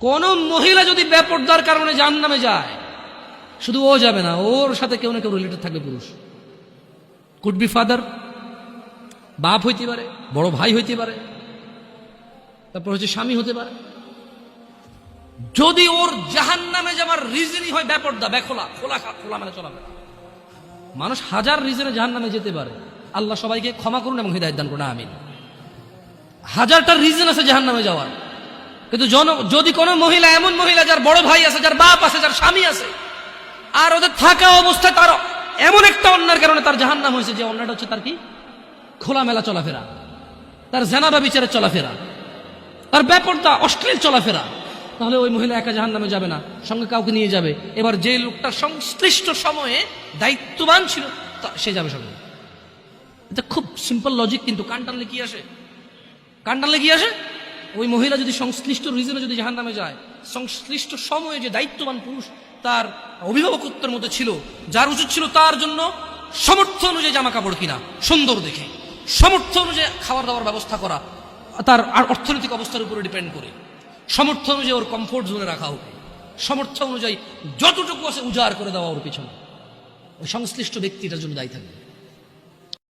কোন মহিলা যদি বেপর্দার কারণে জাহান নামে যায়, শুধু ও যাবে না, ওর সাথে কেউ না কেউ রিলেটেড থাকবে পুরুষ। কুড বি ফাদার বাপ হইতে পারে, বড় ভাই হইতে পারে, তারপর হচ্ছে স্বামী হতে পারে। যদি ওর জাহান নামে যাওয়ার রিজনই হয় ব্যাপর্দা বেখোলা, খোলা খোলা মানে চলাফেরা। মানুষ হাজার রিজনে জাহান নামে যেতে পারে। আল্লাহ সবাইকে ক্ষমা করুন এবং হৃদায়ত দান করুন, আমিন। হাজারটা রিজন আছে জাহান নামে যাওয়ার। কিন্তু জন যদি কোনো মহিলা, এমন মহিলা যার বড় ভাই আছে, যার বাপ আছে, যার স্বামী আছে, আর ওদের থাকা অবস্থায় তার এমন একটা অন্যার কারণে তার জাহান নাম হয়েছে, যে অন্যটা হচ্ছে তার কি? খোলামেলা চলাফেরা। তার জেনাবা বিচারের চলাফেরা। তার ব্যাপারটা অশ্লীল চলাফেরা। তাহলে ওই মহিলা একা জাহান নামে যাবে না, সঙ্গে কাউকে নিয়ে যাবে। এবার যে লোকটা সংশ্লিষ্ট সময়ে দায়িত্ববান ছিল সে যাবে সঙ্গে। এটা খুব সিম্পল লজিক কিন্তু কান টানলে কি আসে? কান টানলে কি আসে? ওই মহিলা যদি সংশ্লিষ্ট রিজনে যদি জাহান নামে যায়, সংশ্লিষ্ট সময়ে যে দায়িত্ববান পুরুষ তার অভিভাবকত্বের মধ্যে ছিল, যার উচিত ছিল তার জন্য সমর্থ অনুযায়ী জামা কাপড় কিনা, সুন্দর দেখে সমর্থ অনুযায়ী খাবার দাবার ব্যবস্থা করা, তার আর অর্থনৈতিক অবস্থার উপরে ডিপেন্ড করে। সমর্থ অনুযায়ী ওর কমফোর্ট জোনে রাখা হোক। সমর্থ অনুযায়ী যতটুকু আছে উজাড় করে দেওয়া ওর পিছনে। ওই সংশ্লিষ্ট ব্যক্তিটার জন্য দায়ী থাকবে।